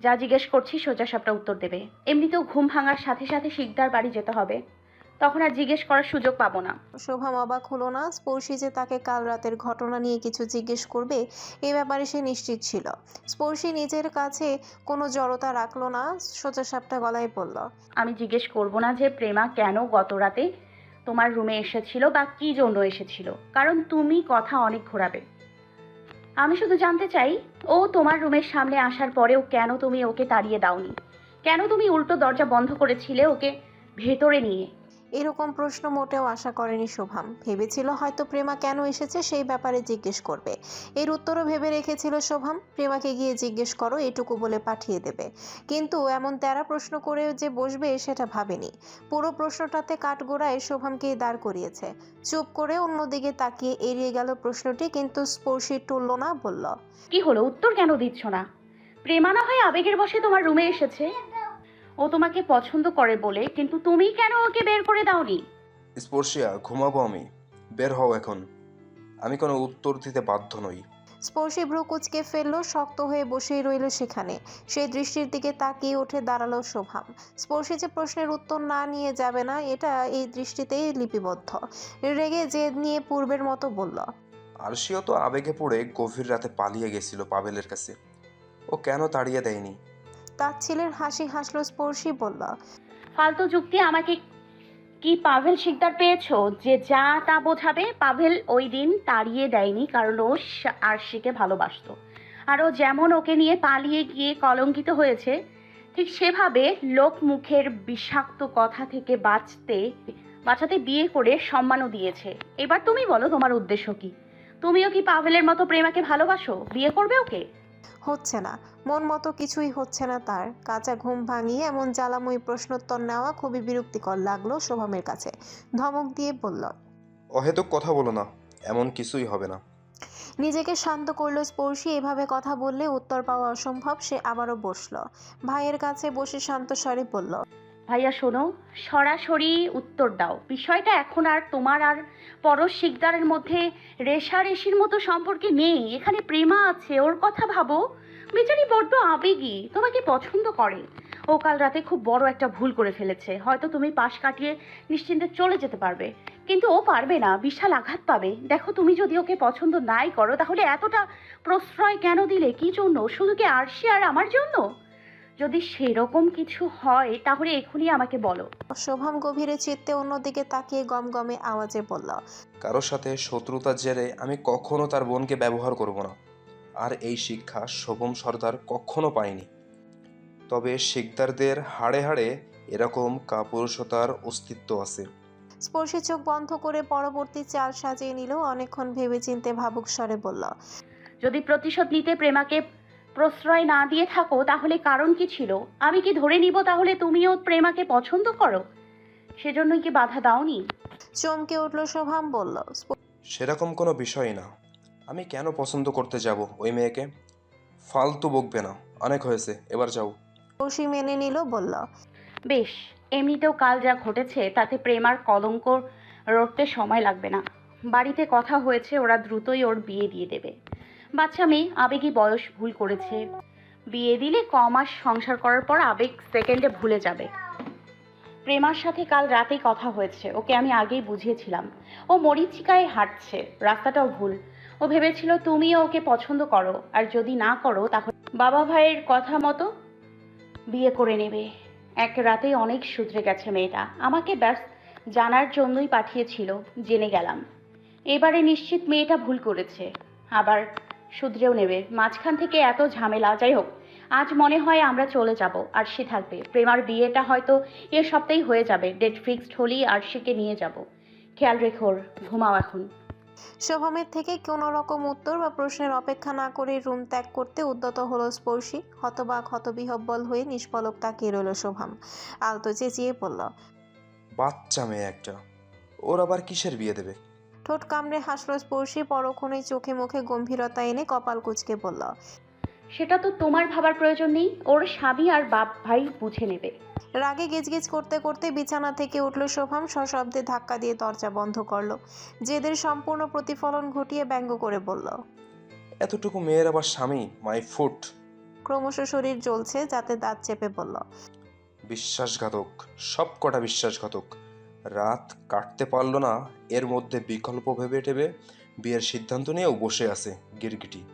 যা জিজ্ঞেস করছি সোজা সাপটা উত্তর দেবে। এমনিতেও ঘুম ভাঙার সাথে সাথে শিকদার বাড়ি যেতে হবে। তখন আর জিজ্ঞেস করার সুযোগ পাবো না। শোভাম অবাক হলো না স্পর্শী যে তাকে কাল রাতের ঘটনা নিয়ে কিছু জিজ্ঞেস করবে এ ব্যাপারে সে নিশ্চিত ছিল। স্পর্শী নিজের কাছে কোনো জড়তা রাখল না সোজা সাপটা গলায় বলল আমি জিজ্ঞেস করব না যে প্রেমা কেন গত রাতে তোমার রুমে এসেছিল বা কি জন্য এসেছিল কারণ তুমি কথা অনেক ঘোরাবে। আমি শুধু জানতে চাই, ও তোমার রুমের সামনে আসার পরেও কেন তুমি ওকে তাড়িয়ে দাওনি? কেন তুমি উল্টো দরজা বন্ধ করেছিলে ওকে ভেতরে নিয়ে? এরকম প্রশ্ন মোটেও আশা করেনি শোভাম। ভেবেছিল হয়তো প্রেমা কেন এসেছে সেই ব্যাপারে জিজ্ঞেস করবে। এর উত্তরও ভেবে রেখেছিল শোভাম, প্রেমাকে গিয়ে জিজ্ঞেস করো, এটুকু বলে পাঠিয়ে দেবে। কিন্তু এমন তেরা প্রশ্ন করে যে বসবে সেটা ভাবেনি। পুরো প্রশ্নটাতে কাঠগোড়ায় শোভামকে দাঁড় করিয়েছে। চুপ করে অন্যদিকে তাকিয়ে এড়িয়ে গেল প্রশ্নটি, কিন্তু স্পর্শী টুলল না বলল, কি হলো? উত্তর কেন দিচ্ছ না? প্রেমা না হয় আবেগের বসে তোমার রুমে এসেছে? ও তোমাকে পছন্দ করে বলে কিন্তু তুমি কেন ওকে বের করে দাওনি? স্পর্শিয়া ঘুমাবো আমি। বের হও এখন। আমি কোনো উত্তর দিতে বাধ্য নই। স্পর্শী ভ্রু কুচকে ফেলল শক্ত হয়ে বসেই রইল সেখানে। সেই দৃষ্টির দিকে তাকিয়ে উঠে দাঁড়াল শোভাম। স্পর্শী যে প্রশ্নের উত্তর না নিয়ে যাবে না এটা এই দৃষ্টিতেই লিপিবদ্ধ। রেগে যে নিয়ে পূর্বের মতো বলল আরশিও তো আবেগে পড়ে গভীর রাতে পালিয়ে গেছিল পাবেলের কাছে। ও কেন তাড়িয়ে দেয়নি? তার ছেলের হাসি হাসলো স্পর্শী বলল, ফালতু যুক্তি, আমাকে কি পাভেল শিকদার পেয়েছ? যে যা তা বোঝাবে, পাভেল ওই দিন তাড়িয়ে দেয়নি, কারণ ও আরশিকে ভালোবাসতো। আর ও যেমন ওকে নিয়ে পালিয়ে গিয়ে কলঙ্কিত হয়েছে, ঠিক সেভাবে লোক মুখের বিষাক্ত কথা থেকে বাঁচতে, বাঁচাতে বিয়ে করে সম্মানও দিয়েছে। এবার তুমি বলো, তোমার উদ্দেশ্য কি? তুমিও কি পাভেলের মতো প্রেমাকে ভালোবাসো? বিয়ে করবে ওকে? হচ্ছে না। মন মতো কিছুই হচ্ছে না তার। কাঁচা ঘুম ভাঙিয়ে এমন জ্বালাময়ী প্রশ্নোত্তর নেওয়া খুবই বিরক্তিকর লাগল শোভমের কাছে। ধমক দিয়ে বলল অহেতুক কথা বলো না এমন কিছুই হবে না। নিজেকে শান্ত করল স্পর্শী এভাবে কথা বললে উত্তর পাওয়া অসম্ভব সে আবারও বসল। ভাইয়ের কাছে বসে শান্ত স্বরে বলল ভাইয়া, শোনো, সরাসরি উত্তর দাও। বিষয়টা এখন আর তোমার আর পরশ শিকদারের মধ্যে রেশারেশির মতো সম্পর্কে নেই। এখানে প্রেমা আছে, ওর কথা ভাবো। বেচারি বড্ড আবেগী, তোমাকে পছন্দ করে। ও কাল রাতে খুব বড় একটা ভুল করে ফেলেছে। হয়তো তুমি পাশ কাটিয়ে নিশ্চিন্তে চলে যেতে পারবে। কিন্তু ও পারবে না, বিশাল আঘাত পাবে। দেখো, তুমি যদি ওকে পছন্দ নাই করো, তাহলে এতটা প্রশ্রয় কেন দিলে? কি জন্য? শুধু কি আরশি আর আমার জন্য? যদি সেরকম কিছু হয় তাহলে এখনই আমাকে বলো। শোভাম গভীরে চিত্তে অন্যদিকে তাকিয়ে গমগমে আওয়াজে বলল কারোর সাথে শত্রুতার জেরে আমি কখনো তার বোনকে ব্যবহার করব না। আর এই শিক্ষা শোভম সর্দার কখনো পায়নি। তবে শিকদারদের হাড়ে হাড়ে এরকম কাপুরুষতার অস্তিত্ব আছে। স্পর্শী চোখ বন্ধ করে পরবর্তী চাল সাজিয়ে নিল অনেকক্ষণ ভেবেচিন্তে ভাবুক স্বরে বলল যদি প্রতিশোধ নিতে প্রেমাকে প্রশ্রয় না দিয়ে থাকো তাহলে কারণ কি ছিল? আমি কি ধরে নিব তাহলে তুমিও প্রেমাকে পছন্দ করো? সেজন্যই কি বাধা দাওনি? চমকে উঠল শোভাম বলল সেরকম কোনো বিষয় না। আমি কেন পছন্দ করতে যাব ওই মেয়েকে? ফালতু বকবে না অনেক হয়েছে এবার যাও। স্পর্শী মেনে নিল বলল বেশ এমনিতেও কাল যা ঘটেছে তাতে প্রেমার কলঙ্ক রটতে সময় লাগবে না। বাড়িতে কথা হয়েছে ওরা দ্রুতই ওর বিয়ে দিয়ে দেবে। বাচ্চা মেয়ে, আবেগী বয়স, ভুল করেছে। বিয়ে দিলে ক মাস সংসার করার পর আবেগ সেকেন্ডে ভুলে যাবে। প্রেমার সাথে কাল রাতেই কথা হয়েছে, ওকে আমি আগেই বুঝিয়েছিলাম। ও মরিচিকায় হাঁটছে, রাস্তাটাও ভুল। ও ভেবেছিল তুমিও ওকে পছন্দ করো, আর যদি না করো তাহলে বাবা ভাইয়ের কথা মতো বিয়ে করে নেবে। এক রাতেই অনেক শুধরে গেছে মেয়েটা। আমাকে ব্যাস জানার জন্যই পাঠিয়েছিল, জেনে গেলাম। এবারে নিশ্চিত মেয়েটা ভুল করেছে। আবার শুধরেও নেবে। মাঝখান থেকে এত ঝামেলা যাই হোক। আজ মনে হয় আমরা চলে যাব আর সে থাকবে। প্রেমার বিয়েটা হয়তো এ সপ্তাহেই হয়ে যাবে। ডেট ফিক্সড হলেই আর সেকে নিয়ে যাব। খেয়াল রেখো ওর, ঘুমাও এখন। শোভামের থেকে কোনো রকম উত্তর বা প্রশ্নের অপেক্ষা না করে রুম ত্যাগ করতে উদ্যত হলো স্পর্শী। হতবাক হতবিহব্বল হয়ে নিষ্পলক তাকিয়ে রইল শোভাম। আলতো চেঁচিয়ে বলল বাচ্চা মেয়ে একটা। ওর আবার কিসের বিয়ে দেবে? ঠোঁট কামড়ে হাসলো স্পর্শী পরক্ষণেই চোখে মুখে গম্ভীরতা এনে কপাল কুচকে বলল সেটা তো তোমার ভাবার প্রয়োজন নেই ওর স্বামী আর বাপ ভাই বুঝে নেবে। রাগে গিজগিজ করতে করতে বিছানা থেকে উঠল শোভাম সশব্দে ধাক্কা দিয়ে দরজা বন্ধ করল। জেদের সম্পূর্ণ প্রতিফলন ঘটিয়ে ব্যঙ্গ করে বলল এতটুকু মেয়ের আবার স্বামী? মাই ফুট ক্রমশ শরীর জ্বলছে যাতে দাঁত চেপে বলল বিশ্বাসঘাতক সব কটা বিশ্বাসঘাতক। রাত কাটতে পারল না, এর মধ্যে বিকল্প ভেবে টেবে বিয়ের সিদ্ধান্ত নিয়েও বসে আছে গিরগিটি।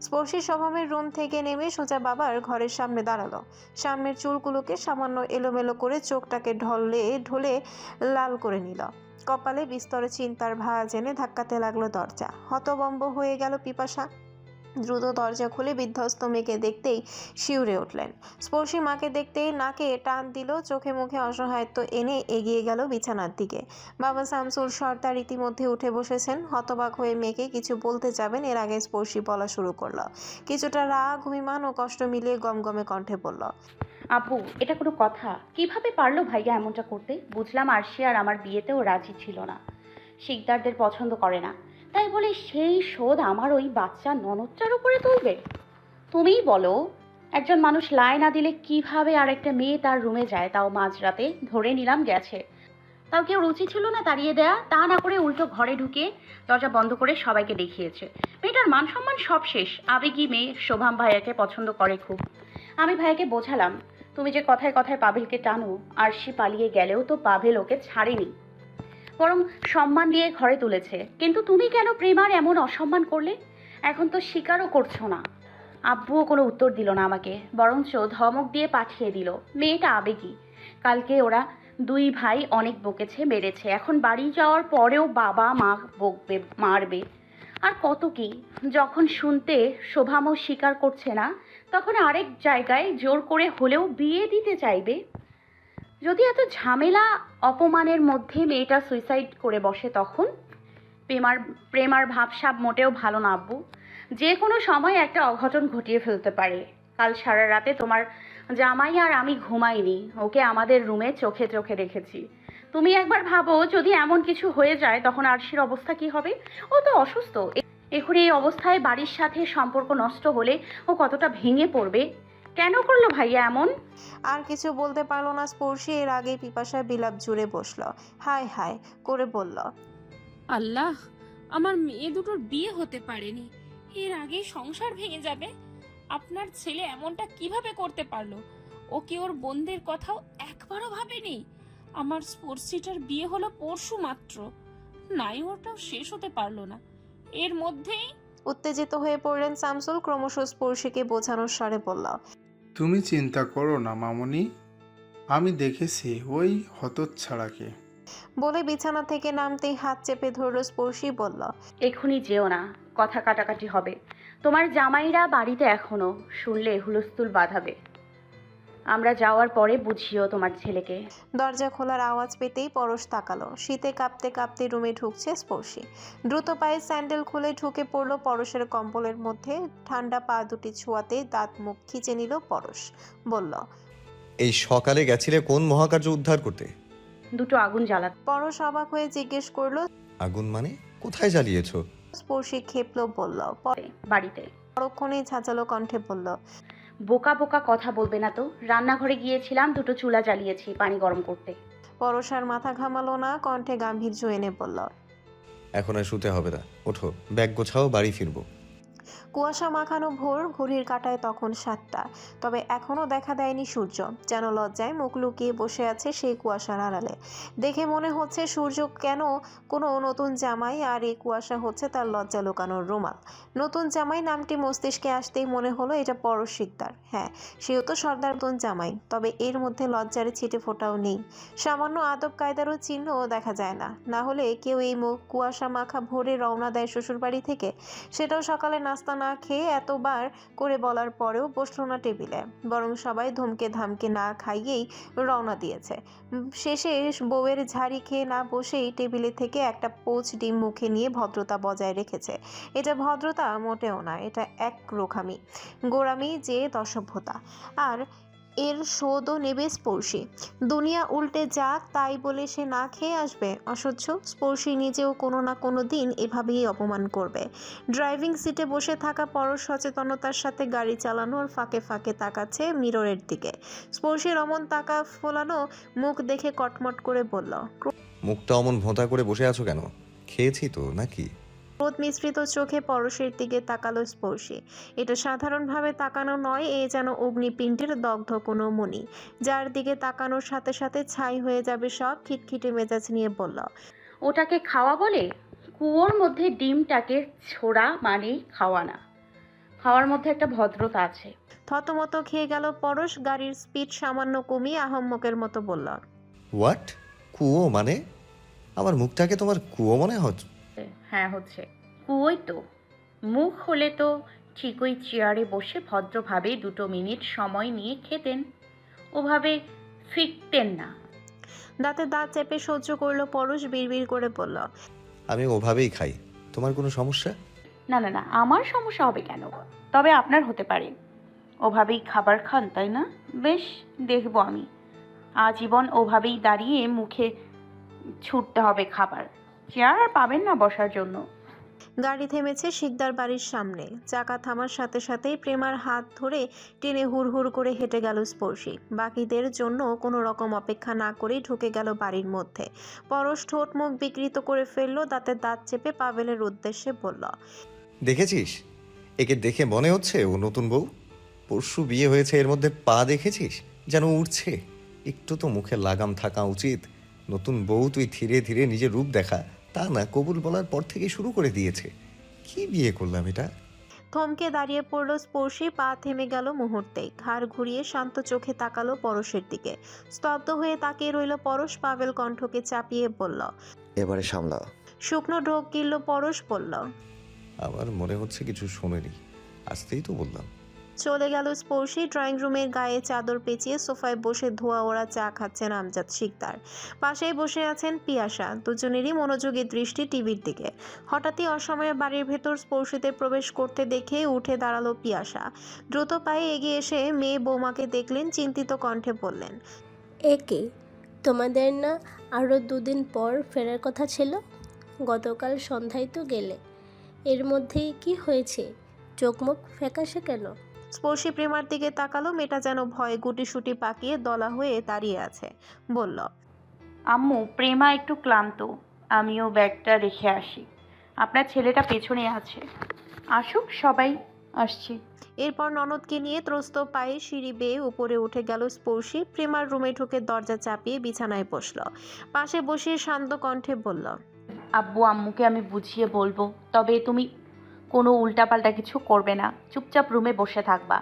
স্পর্শী স্বভাবের রুম থেকে নেমে সোজা বাবার ঘরের সামনে দাঁড়াল। সামনের চুলগুলোকে সামান্য এলোমেলো করে চোখটাকে ঢলে ঢলে লাল করে নিল। কপালে বিস্তরে চিন্তার ভাঁজ এনে ধাক্কাতে লাগল দরজা। হতবম্ব হয়ে গেল পিপাসা। দ্রুত দরজা খুলে বিধ্বস্ত মেয়েকে দেখতেই শিউরে উঠলেন। স্পর্শী মাকে দেখতেই নাকে টান দিল, চোখে মুখে অসহায়ত্ব এনে এগিয়ে গেল বিছানার দিকে। বাবা শামসুল সর্দার ইতিমধ্যে উঠে বসেছেন। হতবাক হয়ে মেয়েকে কিছু বলতে যাবেন, এর আগে স্পর্শী বলা শুরু করল। কিছুটা রাগ, অভিমান ও কষ্ট মিলিয়ে গমগমে কণ্ঠে বলল, আপু, এটা কোনো কথা। কীভাবে পারল ভাইয়া এমনটা করতে? বুঝলাম আরশি আর আমার বিয়েতেও রাজি ছিল না। শিকদারদের পছন্দ করে না। তাই বলে সেই শোধ আমার ওই বাচ্চা ননদটার উপরে তুলবে? তুমিই বলো, একজন মানুষ লাই না দিলে কীভাবে আর একটা মেয়ে তার রুমে যায়? তাও মাঝরাতে ধরে নিলাম গেছে। তাও কেউ রুচি ছিল না তাড়িয়ে দেয়া? তা না করে উল্টো ঘরে ঢুকে দরজা বন্ধ করে সবাইকে দেখিয়েছে। মেয়েটার মান সম্মান সব শেষ। আবেগী মেয়ে শোভাম ভাইয়াকে পছন্দ করে খুব। আমি ভাইয়াকে বোঝালাম, তুমি যে কথায় কথায় পাভেলকে টানো, আর সে পালিয়ে গেলেও তো পাভেল ওকে ছাড়েনি। বরং সম্মান দিয়ে ঘরে তুলেছে। কিন্তু তুমি কেন প্রেমার এমন অসম্মান করলে? এখন তো স্বীকারও করছ না। আব্বুও কোনো উত্তর দিল না আমাকে, বরঞ্চ ধমক দিয়ে পাঠিয়ে দিল, মেয়েটা আবেগী। কালকে ওরা দুই ভাই অনেক বকেছে, মেরেছে। এখন বাড়ি যাওয়ার পরেও বাবা, মা বকবে, মারবে। আর কত কি? যখন শুনতে শোভামও স্বীকার করছে না, তখন আরেক জায়গায় জোর করে হলেও বিয়ে দিতে চাইবে। যদি এত ঝামেলা, অপমানের মধ্যে মেয়েটা সুইসাইড করে বসে তখন? প্রেমার প্রেমার ভাবসাব মোটেও ভালো না, আব্বু। যে কোনো সময় একটা অঘটন ঘটিয়ে ফেলতে পারে। কাল সারা রাতে তোমার জামাই আর আমি ঘুমাইনি। ওকে আমাদের রুমে চোখে চোখে রেখেছি। তুমি একবার ভাবো, যদি এমন কিছু হয়ে যায়, তখন আরশির অবস্থা কি হবে? ও তো অসুস্থ। এখন এই অবস্থায় বাড়ির সাথে সম্পর্ক নষ্ট হলে ও কতটা ভেঙে পড়বে? কেন করল ভাইয়া এমন? আর কিছু বলতে পারল না স্পর্শী এর আগে পিপাসা বিলাপ জুড়ে বসল। হায় হায় করে বলল আল্লাহ আমার মেয়ে দুটোর বিয়ে হতে পারেনি। এর আগে সংসার ভেঙে যাবে। আপনার ছেলে এমনটা কীভাবে করতে পারল? ও কি ওর বোনদের কথাও একবারও ভাবেনি? আমার স্পোর্টসিটার বিয়ে হলো পরশু মাত্র। নাই ওটাও শেষ হতে পারল না। এর মধ্যেই উত্তেজিত হয়ে পড়লেন শামসুল ক্রমশ স্পর্শীকে বোঝানোর স্বরে বলল তুমি চিন্তা করো না মামনি। আমি দেখেছি ওই হতচ্ছাড়াকে। বলে বিছানা থেকে নামতেই হাত চেপে ধরল স্পর্শী বলল এক্ষুনি যেও না কথা কাটাকাটি হবে। তোমার জামাইরা বাড়িতে এখনও শুনলে হুলস্থুল বাঁধাবে। আমরা যাওয়ার পরে বুঝিও তোমার ছেলেকে। দরজা খোলার আওয়াজ পেতেই পরশ তাকালো। শীতে কাঁপতে কাঁপতে রুমে ঢুকছে স্পর্শী। দ্রুত পায়ে স্যান্ডেল খুলে ঢুকে পড়ল পরশের কম্বলের মধ্যে। ঠান্ডা পা দুটি ছোঁয়াতে দাঁত মুখ খিচে নিল পরশ। বলল এই সকালে গেছিলে কোন মহাকার্য উদ্ধার করতে? দুটো আগুন জ্বালাত। পরশ অবাক হয়ে জিজ্ঞেস করল আগুন মানে? কোথায় জ্বালিয়েছো? স্পর্শী খেপলো বলল বাড়িতে। পরক্ষণেই ঝাঁঝালো কণ্ঠে বলল বোকা বোকা কথা বলবে না তো। রান্নাঘরে গিয়েছিলাম দুটো চুলা জ্বালিয়েছি পানি গরম করতে। পরশার মাথা ঘামালো না কণ্ঠে গাম্ভীর্য এনে বলল এখন আর শুতে হবে না। ওঠো ব্যাগ গোছাও বাড়ি ফিরবো। কুয়াশা মাখানো ভোর, ঘড়ির কাটায় তখন সাতটা। তবে এখনও দেখা দেয়নি সূর্য, যেন লজ্জায় মুখ লুকিয়ে বসে আছে সেই কুয়াশার আড়ালে। দেখে মনে হচ্ছে সূর্য কেন কোনো নতুন জামাই আর এই কুয়াশা হচ্ছে তার লজ্জা লুকানোর রুমাল। নতুন জামাই নামটি মস্তিষ্কে আসতেই মনে হলো এটা পরশ শিকদার হ্যাঁ সেও তো সর্দার নতুন জামাই, তবে এর মধ্যে লজ্জার ছিটে ফোটাও নেই। সামান্য আদব কায়দারও চিহ্নও দেখা যায় না। না হলে কেউ এই মুখ কুয়াশা মাখা ভোরে রওনা দেয় শ্বশুরবাড়ি থেকে? সেটাও সকালে নাস্তা না খেয়ে এতবার করে বলার পরেও বসল না টেবিলে। বরং সবাই ধমকে ধামকে না খাইয়েই রওনা দিয়েছে। শেষে বউয়ের ঝাড়ি খেয়ে না বসেই টেবিলে থেকে একটা পোচ ডিম মুখে নিয়ে ভদ্রতা বজায় রেখেছে। এটা ভদ্রতা মোটেও না, এটা এক রোখামি। গোড়ামি যে দশভ্যতা আর এর শোধও নেবে স্পর্শী। দুনিয়া উল্টে যাক, তাই বলে সে না খেয়ে আসবে। অসহ্য, স্পর্শী নিজেও কোনো না কোনো দিন এভাবেই অপমান করবে। ড্রাইভিং সিটে বসে থাকা পরশ সচেতনতার সাথে গাড়ি চালানোর ফাঁকে ফাঁকে তাকাচ্ছে মিররের দিকে। স্পর্শীর অমন তাকা ফোলানো মুখ দেখে কটমট করে বলল মুখটা অমন ভোঁতা করে বসে আছো কেন? খেয়েছি তো, নাকি? ক্রোধ মিশ্রিত চোখে পরশের দিকে তাকালো স্পর্শী। এটা সাধারণভাবে তাকানো নয় এ যেন অগ্নিপিণ্ডের দগ্ধ কোনো মণি যার দিকে তাকানোর সাথে সাথে ছাই হয়ে যাবে সব খিটখিটে মেজাজ নিয়ে বলল ওটাকে খাওয়া বলে? কুয়োর মধ্যে ডিমটাকে ছোড়া মানেই খাওয়া না। খাওয়ার মধ্যে একটা ভদ্রতা আছে। থতমত খেয়ে গেল পরশ গাড়ির স্পিড সামান্য কমিয়ে আহম্মকের মতো বলল হোয়াট? কুয়ো মানে? আমার মুখটাকে তোমার কুয়ো মনে হচ্ছে হ্যাঁ হচ্ছে। কুয়োই তো। মুখ হলে তো ঠিকই চেয়ারে বসে ভদ্রভাবে দুটো মিনিট সময় নিয়ে খেতেন। ওভাবে ফিরতেন না। দাঁতে দাঁত চেপে সহ্য করল পরশ বিড়বিড় করে বলল আমি ওভাবেই খাই। তোমার কোনো সমস্যা? না না না আমার সমস্যা হবে কেন? তবে আপনার হতে পারে। ওভাবেই খাবার খান তাই না? বেশ দেখব আমি। আজীবন ওভাবেই দাঁড়িয়ে মুখে ছুটতে হবে খাবার। চেয়ার আর পাবেন না বসার জন্য। গাড়ি থেমেছে শিকদার বাড়ির সামনে। চাকা থামার সাথে সাথেই প্রেমার হাত ধরে টেনে হুড়হুড় করে হেঁটে গেল স্পর্শী। বাকিদের জন্য কোনো রকম অপেক্ষা না করেই ঢুকে গেল বাড়ির মধ্যে। পরশ ঠোঁট মুখ বিকৃত করে ফেলল দাঁতে দাঁত চেপে পাভেলের উদ্দেশ্যে বলল দেখেছিস? একে দেখে মনে হচ্ছে ও নতুন বউ। পরশু বিয়ে হয়েছে এর মধ্যে পা দেখেছিস? যেন উঠছে একটু তো মুখে লাগাম থাকা উচিত। নতুন বউ তুই ধীরে ধীরে নিজের রূপ দেখা। তা না কবুল বলার পর থেকে শুরু করে দিয়েছে। কি বিয়ে করলাম এটা? থমকে দাঁড়িয়ে পড়ল স্পর্শী পা থেমে গেল মুহূর্তেই। ঘাড় ঘুরিয়ে শান্ত চোখে তাকালো পরশের দিকে। স্তব্ধ হয়ে তাকিয়ে রইল পরশ পাভেল কণ্ঠকে চাপিয়ে বলল এবারে সামলাও। শুকনো ঢোক গিলল পরশ বলল আমার মনে হচ্ছে কিছু শোনেনি। আসতেই তো বললাম। চলে গেল স্পর্শী। ড্রয়িং রুমের গায়ে চাদর পেঁচিয়ে সোফায় বসে ধোয়া ওরা চা খাচ্ছেন আমজাদ শিকদার। পাশেই বসে আছেন পিয়াসা। দুজনেরই মনোযোগী দৃষ্টি টিভির দিকে। হঠাৎই অসময়ে বাড়ির ভেতর স্পর্শীতে প্রবেশ করতে দেখে উঠে দাঁড়াল পিয়াসা। দ্রুত পায়ে এগিয়ে এসে মেয়ে বৌমাকে দেখলেন, চিন্তিত কণ্ঠে বললেন একে তোমাদের না আরও দুদিন পর ফেরার কথা ছিল? গতকাল সন্ধ্যায় তো গেলে। এর মধ্যেই কি হয়েছে? চোখমুখ ফ্যাকাশে কেন? স্পর্শী প্রেমার দিকে তাকালো মেয়েটা যেন ভয়ে গুটিসুটি পাকিয়ে দলা হয়ে দাঁড়িয়ে আছে। বলল আম্মু প্রেমা একটু ক্লান্ত। আমিও ব্যাগটা রেখে আসি। আপনার ছেলেটা পেছনে আছে। আসুক সবাই আসছি। এরপর ননদকে নিয়ে ত্রস্ত পায়ে সিঁড়ি বেয়ে উপরে উঠে গেল স্পর্শী। প্রেমার রুমে ঢুকে দরজা চাপিয়ে বিছানায় বসল। পাশে বসিয়ে শান্ত কণ্ঠে বলল আব্বু আম্মুকে আমি বুঝিয়ে বলব তবে তুমি কোনো উল্টাপাল্টা কিছু করবে না। চুপচাপ রুমে বসে থাকবা।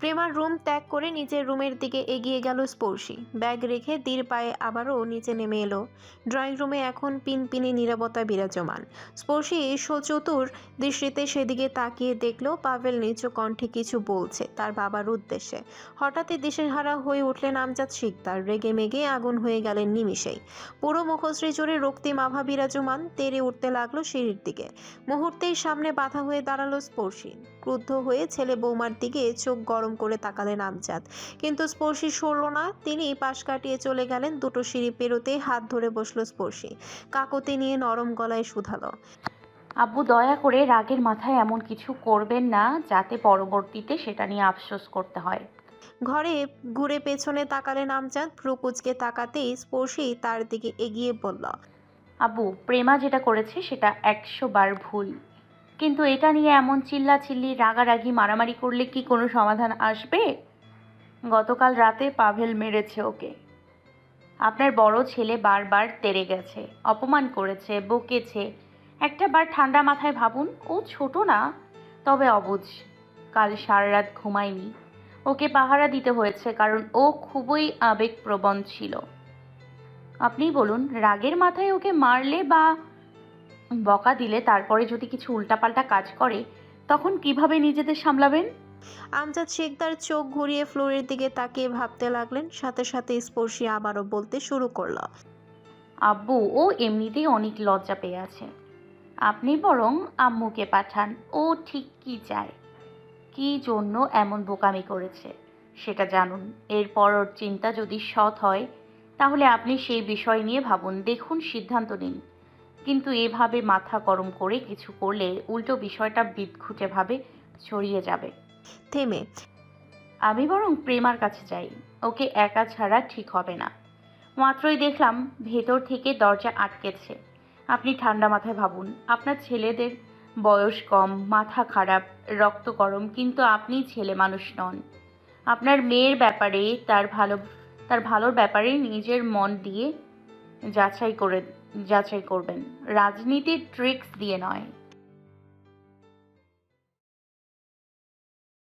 প্রেমার রুম ত্যাগ করে নিজের রুমের দিকে এগিয়ে গেল স্পর্শী। ব্যাগ রেখে ধীর পায়ে আবারও নিচে নেমে এলো। ড্রয়িং রুমে এখন পিনপিনে নিরাপত্তা বিরাজমান। স্পর্শী সচতুর দৃষ্টিতে সেদিকে তাকিয়ে দেখল পাভেল নিচু কণ্ঠে কিছু বলছে তার বাবার উদ্দেশ্যে। হঠাৎই দিশেহারা হয়ে উঠলেন আমজাদ শিকদার। রেগে মেগে আগুন হয়ে গেলেন নিমিষেই। পুরো মুখশ্রী জুড়ে রক্তিম আভা বিরাজমান, তেরে উঠতে লাগল সিঁড়ির দিকে। মুহূর্তেই সামনে বাধা হয়ে দাঁড়াল স্পর্শী। ক্রুদ্ধ হয়ে ছেলে বৌমার দিকে চোখ গরম করে তাকালেন আমজাদ। কিন্তু স্পর্শী সরল না তিনি পাশ কাটিয়ে চলে গেলেন দুটো সিঁড়ি পেরোতে হাত ধরে বসল স্পর্শী। কাকতি নিয়ে নরম গলায় শুধালো। আব্বু দয়া করে রাগের মাথায় এমন কিছু করবেন না যাতে পরবর্তীতে সেটা নিয়ে আফসোস করতে হয়। ঘরে ঘুরে পেছনে তাকালেন আমজাদ। ভ্রুকুচকে তাকাতেই স্পর্শী তার দিকে এগিয়ে বলল আব্বু প্রেমা যেটা করেছে সেটা একশো বার ভুল। কিন্তু এটা নিয়ে এমন চিল্লা চিল্লি রাগারাগি, মারামারি করলে কি কোনো সমাধান আসবে? গতকাল রাতে পাভেল মেরেছে ওকে। আপনার বড় ছেলে বারবার তেড়ে গেছে, অপমান করেছে, বকেছে। একটা বার ঠান্ডা মাথায় ভাবুন, ও ছোট না, তবে অবুঝ, কাল সারা রাত ঘুমায়নি। ওকে পাহারা দিতে হয়েছে কারণ ও খুবই আবেগপ্রবণ ছিল। আপনি বলুন, রাগের মাথায় ওকে মারলে বা বকা দিলে তারপরে যদি কিছু উল্টাপাল্টা কাজ করে তখন কীভাবে নিজেদের সামলাবেন? আমজাদ শেখদার চোখ ঘুরিয়ে ফ্লোরের দিকে তাকিয়ে ভাবতে লাগলেন সাথে সাথে স্পর্শী আবারও বলতে শুরু করল। আব্বু ও এমনিতেই অনেক লজ্জা পেয়ে আছে। আপনি বরং আম্মুকে পাঠান ও ঠিক কি চায়? কি জন্য এমন বোকামি করেছে? সেটা জানুন। এরপর ওর চিন্তা যদি সৎ হয় তাহলে আপনি সেই বিষয় নিয়ে ভাবুন। দেখুন সিদ্ধান্ত নিন। কিন্তু এভাবে মাথা গরম করে কিছু করলে উল্টো বিষয়টা বিদঘুটেভাবে ছড়িয়ে যাবে। থেমে। আমি বরং প্রেমার কাছে যাই ওকে একা ছাড়া ঠিক হবে না। মাত্রই দেখলাম ভেতর থেকে দরজা আটকেছে। আপনি ঠান্ডা মাথায় ভাবুন আপনার ছেলেদের বয়স কম মাথা খারাপ রক্ত গরম কিন্তু আপনি ছেলে মানুষ নন। আপনার মেয়ের ব্যাপারে তার ভালো তার ভালোর ব্যাপারে নিজের মন দিয়ে যাচাই করে যাচাই করবেন। রাজনীতির ট্রিক্স দিয়ে নয়।